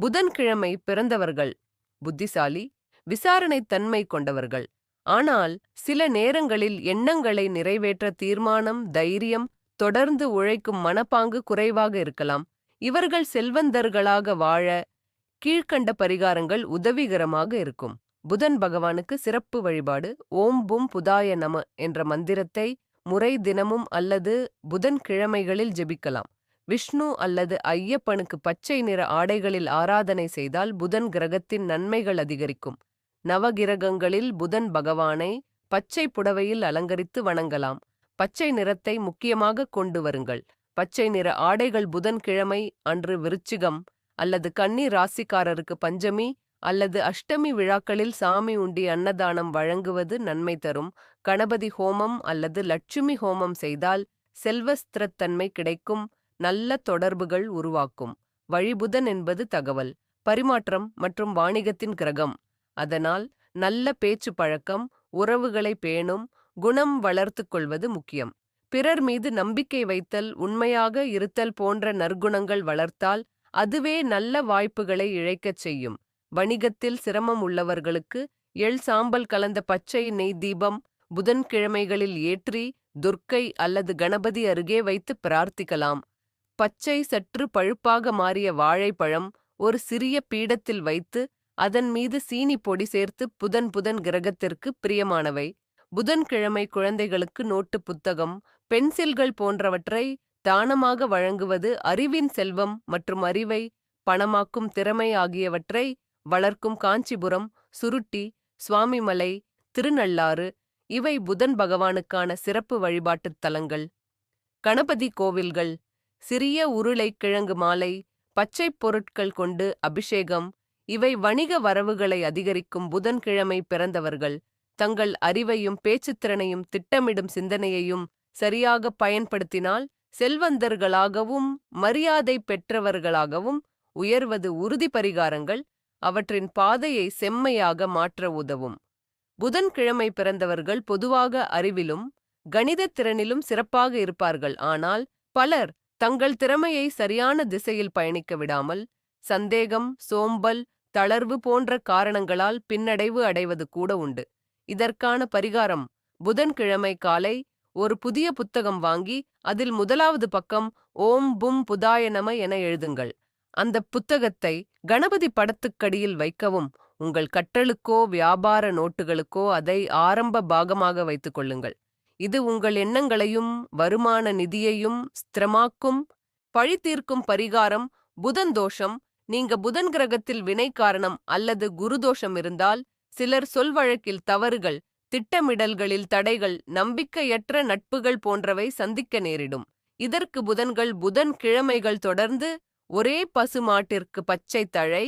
புதன்கிழமை பிறந்தவர்கள் புத்திசாலி விசாரணைத் தன்மை கொண்டவர்கள். ஆனால் சில நேரங்களில் எண்ணங்களை நிறைவேற்ற தீர்மானம் தைரியம் தொடர்ந்து உழைக்கும் மனப்பாங்கு குறைவாக இருக்கலாம். இவர்கள் செல்வந்தர்களாக வாழ கீழ்க்கண்ட பரிகாரங்கள் உதவிகரமாக இருக்கும். புதன் பகவானுக்கு சிறப்பு வழிபாடு ஓம் பும் புதாய நம என்ற மந்திரத்தை முறை தினமும் அல்லது புதன் கிழமைகளில் ஜெபிக்கலாம். விஷ்ணு அல்லது ஐயப்பனுக்கு பச்சை நிற ஆடைகளில் ஆராதனை செய்தால் புதன் கிரகத்தின் நன்மைகள் அதிகரிக்கும். நவகிரகங்களில் புதன் பகவானை பச்சை புடவையில் அலங்கரித்து வணங்கலாம். பச்சை நிறத்தை முக்கியமாக கொண்டு வருங்கள். பச்சை நிற ஆடைகள் புதன் கிழமை அன்று விருச்சிகம் அல்லது கன்னி ராசிக்காரருக்கு பஞ்சமி அல்லது அஷ்டமி விழாக்களில் சாமி உண்டி அன்னதானம் வழங்குவது நன்மை தரும். கணபதி ஹோமம் அல்லது லட்சுமி ஹோமம் செய்தால் செல்வஸ்திரத்தன்மை கிடைக்கும். நல்ல தொடர்புகள் உருவாக்கும். வழிபுதன் என்பது தகவல் பரிமாற்றம் மற்றும் வாணிகத்தின் கிரகம். அதனால் நல்ல பேச்சு பழக்கம் உறவுகளை பேணும் குணம் வளர்த்து கொள்வது முக்கியம். பிறர் மீது நம்பிக்கை வைத்தல் உண்மையாக இருத்தல் போன்ற நற்குணங்கள் வளர்த்தால் அதுவே நல்ல வாய்ப்புகளை இழைக்கச் செய்யும். வணிகத்தில் சிரமம் உள்ளவர்களுக்கு எள் சாம்பல் கலந்த பச்சை நெய் தீபம் புதன்கிழமைகளில் ஏற்றி துர்க்கை அல்லது கணபதி அருகே வைத்து பிரார்த்திக்கலாம். பச்சை சற்று பழுப்பாக மாறிய வாழைப்பழம் ஒரு சிறிய பீடத்தில் வைத்து அதன் மீது சீனி பொடி சேர்த்து புதன் புதன் கிரகத்திற்கு பிரியமானவை. புதன்கிழமை குழந்தைகளுக்கு நோட்டு புத்தகம் பென்சில்கள் போன்றவற்றை தானமாக வழங்குவது அறிவின் செல்வம் மற்றும் அறிவை பணமாக்கும் திறமை ஆகியவற்றை வளர்க்கும் காஞ்சிபுரம் சுருட்டி சுவாமிமலை திருநள்ளாறு இவை புதன் பகவானுக்கான சிறப்பு வழிபாட்டுத் தலங்கள். கணபதி கோவில்கள் சிறிய உருளைக்கிழங்கு மாலை பச்சைப் பொருட்கள் கொண்டு அபிஷேகம் இவை வணிக வரவுகளை அதிகரிக்கும் புதன்கிழமை பிறந்தவர்கள். தங்கள் அறிவையும் பேச்சுத்திறனையும் திட்டமிடும் சிந்தனையையும் சரியாக பயன்படுத்தினால் செல்வந்தர்களாகவும் மரியாதை பெற்றவர்களாகவும் உயர்வது உறுதி பரிகாரங்கள் அவற்றின் பாதையை செம்மையாக மாற்ற உதவும். புதன்கிழமை பிறந்தவர்கள் பொதுவாக அறிவிலும் கணிதத் திறனிலும் சிறப்பாக இருப்பார்கள். ஆனால் பலர் தங்கள் திறமையை சரியான திசையில் பயணிக்க விடாமல் சந்தேகம் சோம்பல் தளர்வு போன்ற காரணங்களால் பின்னடைவு அடைவது கூட உண்டு. இதற்கான பரிகாரம் புதன்கிழமை காலை ஒரு புதிய புத்தகம் வாங்கி அதில் முதலாவது பக்கம் ஓம் பும் புதாய நம என எழுதுங்கள். அந்த புத்தகத்தை கணபதி படத்துக்கடியில் வைக்கவும் உங்கள் கற்றலுக்கோ வியாபார நோட்டுகளுக்கோ அதை ஆரம்ப பாகமாக வைத்துக் கொள்ளுங்கள். இது உங்கள் எண்ணங்களையும் வருமான நிதியையும் ஸ்திரமாக்கும் பழி தீர்க்கும் பரிகாரம் புதன் தோஷம். நீங்க புதன் கிரகத்தில் வினை காரணம் அல்லது குரு தோஷம் இருந்தால் சிலர் சொல்வழக்கில் தவறுகள் திட்டமிடல்களில் தடைகள் நம்பிக்கையற்ற நட்புகள் போன்றவை சந்திக்க நேரிடும். இதற்கு புதன்கள் புதன் கிழமைகள் தொடர்ந்து ஒரே பசுமாட்டிற்கு பச்சை தழை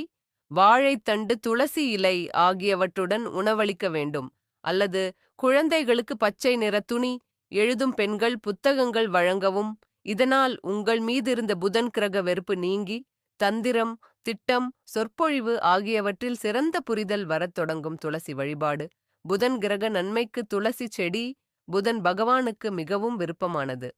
வாழைத்தண்டு துளசி இலை ஆகியவற்றுடன் உணவளிக்க வேண்டும். அல்லது குழந்தைகளுக்கு பச்சை நிற துணி எழுதும் பெண்கள் புத்தகங்கள் வழங்கவும் இதனால் உங்கள் மீதிருந்த புதன் கிரக வெறுப்பு நீங்கி தந்திரம் திட்டம் சொற்பொழிவு ஆகியவற்றில் சிறந்த புரிதல் வரத் தொடங்கும் துளசி வழிபாடு. புதன் கிரக நன்மைக்கு துளசி செடி புதன் பகவானுக்கு மிகவும் விருப்பமானது.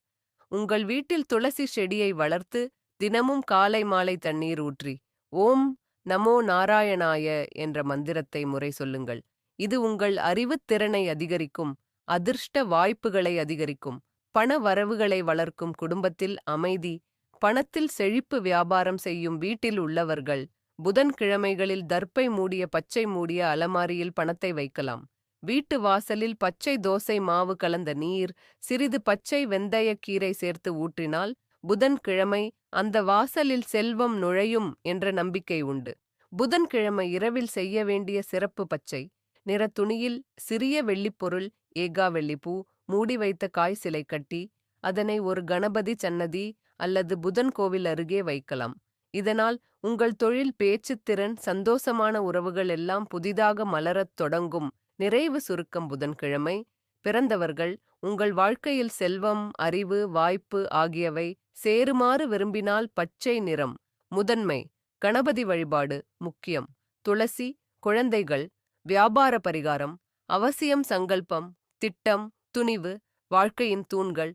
உங்கள் வீட்டில் துளசி செடியை வளர்த்து தினமும் காலை மாலை தண்ணீர் ஊற்றி ஓம் நமோ நாராயணாய என்ற மந்திரத்தை முறை சொல்லுங்கள். இது உங்கள் அறிவுத் திறனை அதிகரிக்கும் அதிர்ஷ்ட வாய்ப்புகளை அதிகரிக்கும் பண வரவுகளை வளர்க்கும் குடும்பத்தில் அமைதி பணத்தில் செழிப்பு வியாபாரம் செய்யும் வீட்டில் உள்ளவர்கள் புதன்கிழமைகளில் தர்ப்பை மூடிய பச்சை மூடிய அலமாரியில் பணத்தை வைக்கலாம். வீட்டு வாசலில் பச்சை தோசை மாவு கலந்த நீர் சிறிது பச்சை வெந்தயக்கீரை சேர்த்து ஊற்றினால் புதன்கிழமை அந்த வாசலில் செல்வம் நுழையும் என்ற நம்பிக்கை உண்டு. புதன்கிழமை இரவில் செய்ய வேண்டிய சிறப்பு பச்சை நிற துணியில் சிறிய வெள்ளிப்பொருள் ஏகா வெள்ளிப்பூ மூடி வைத்த காய் சிலை கட்டி அதனை ஒரு கணபதி சன்னதி அல்லது புதன் கோவில் அருகே வைக்கலாம். இதனால் உங்கள் தொழில் பேச்சுத்திறன் சந்தோஷமான உறவுகள் எல்லாம் புதிதாக மலரத் தொடங்கும். நிறைவு சுருக்கம் புதன்கிழமை. பிறந்தவர்கள் உங்கள் வாழ்க்கையில் செல்வம் அறிவு வாய்ப்பு ஆகியவை சேருமாறு விரும்பினால் பச்சை நிறம். முதன்மை கணபதி வழிபாடு முக்கியம். துளசி குழந்தைகள் வியாபார பரிகாரம் அவசியம் சங்கல்பம் திட்டம் துணிவு வாழ்க்கையின் தூண்கள்